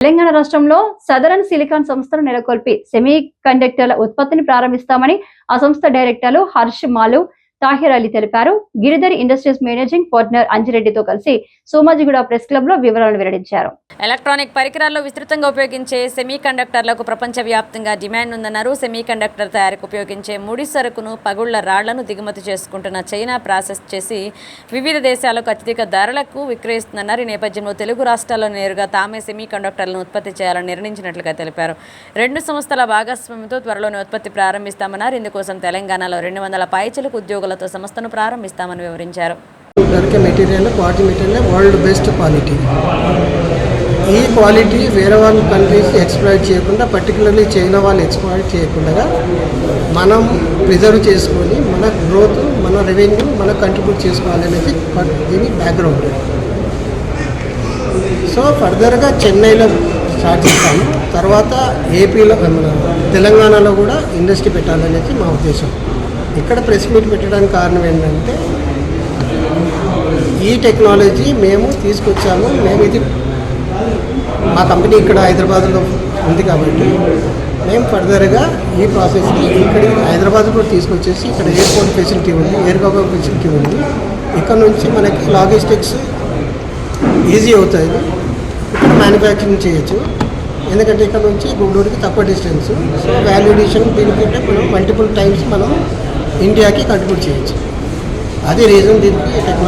తెలంగాణ రాష్ట్రంలో southern silicon సంస్థను నెలకొల్పి సెమీ కండక్టర్ల ఉత్పత్తిని ప్రారంభిస్తామని ఆ సంస్థ డైరెక్టర్లు హర్ష్ మాలు తాహిర్ అలీ తెలిపారు. గిరిధర్ ఇండస్ట్రీస్ మేనేజింగ్ పార్ట్నర్ అంజిరెడ్డితో కలిసి సోమాజిగూడ ప్రెస్ క్లబ్లో వివరాలను వెల్లడించారు. ఎలక్ట్రానిక్ పరికరాల్లో విస్తృతంగా ఉపయోగించే సెమీ కండక్టర్లకు ప్రపంచవ్యాప్తంగా డిమాండ్ ఉందన్నారు. సెమీ కండక్టర్ తయారీకి ఉపయోగించే ముడి సరుకును పగుళ్ళ రాళ్ళను దిగుమతి చేసుకుంటున్న చైనా ప్రాసెస్ చేసి వివిధ దేశాలకు అత్యధిక ధరలకు విక్రయిస్తుందన్నారు. ఈ నేపథ్యంలో తెలుగు రాష్ట్రాల్లో నేరుగా తామే సెమీ కండక్టర్లను ఉత్పత్తి చేయాలని నిర్ణయించినట్లుగా తెలిపారు. రెండు సంస్థల భాగస్వామ్యంతో త్వరలోనే ఉత్పత్తి ప్రారంభిస్తామన్నారు. ఇందుకోసం తెలంగాణలో రెండు వందల పైచలకు ఉద్యోగులతో సంస్థను ప్రారంభిస్తామని వివరించారు. దొరికే material quality material world best quality. ఈ క్వాలిటీ వేరే వాళ్ళ కంట్రీస్ ఎక్స్ప్లాయిట్ చేయకుండా పర్టికులర్లీ చైనా వాళ్ళు ఎక్స్ప్లాయిట్ చేయకుండా మనం ప్రిజర్వ్ చేసుకొని మన గ్రోత్ మన రెవెన్యూ మనం కంట్రిబ్యూట్ చేసుకోవాలనేది ప- దీని బ్యాక్గ్రౌండ్ సో ఫర్దర్గా చెన్నైలో స్టార్ట్ చేస్తాము తర్వాత ఏపీలో మన తెలంగాణలో కూడా ఇండస్ట్రీ పెట్టాలనేది మా ఉద్దేశం. ఇక్కడ ప్రెస్ మీట్ పెట్టడానికి కారణం ఏంటంటే ఈ టెక్నాలజీ మేము తీసుకొచ్చాము. మేము ఇది మా కంపెనీ ఇక్కడ హైదరాబాద్లో ఉంది కాబట్టి మేము ఫర్దర్గా ఈ ప్రాసెస్ని ఇక్కడ హైదరాబాద్ కూడా తీసుకొచ్చేసి ఇక్కడ ఎయిర్పోర్ట్ ఫెసిలిటీ ఉంది ఎయిర్ ఫెసిలిటీ ఉంది. ఇక్కడ నుంచి మనకి లాజిస్టిక్స్ ఈజీ అవుతుంది ఇక్కడ మ్యానుఫ్యాక్చరింగ్ చేయొచ్చు. ఎందుకంటే ఇక్కడ నుంచి గూడూరుకి తక్కువ డిస్టెన్స్ సో వాల్యుడేషన్ దీనికంటే మనం మల్టిపుల్ టైమ్స్ మనం ఇండియాకి కంట్రిబ్యూట్ చేయొచ్చు. అదే రీజన్ దీనికి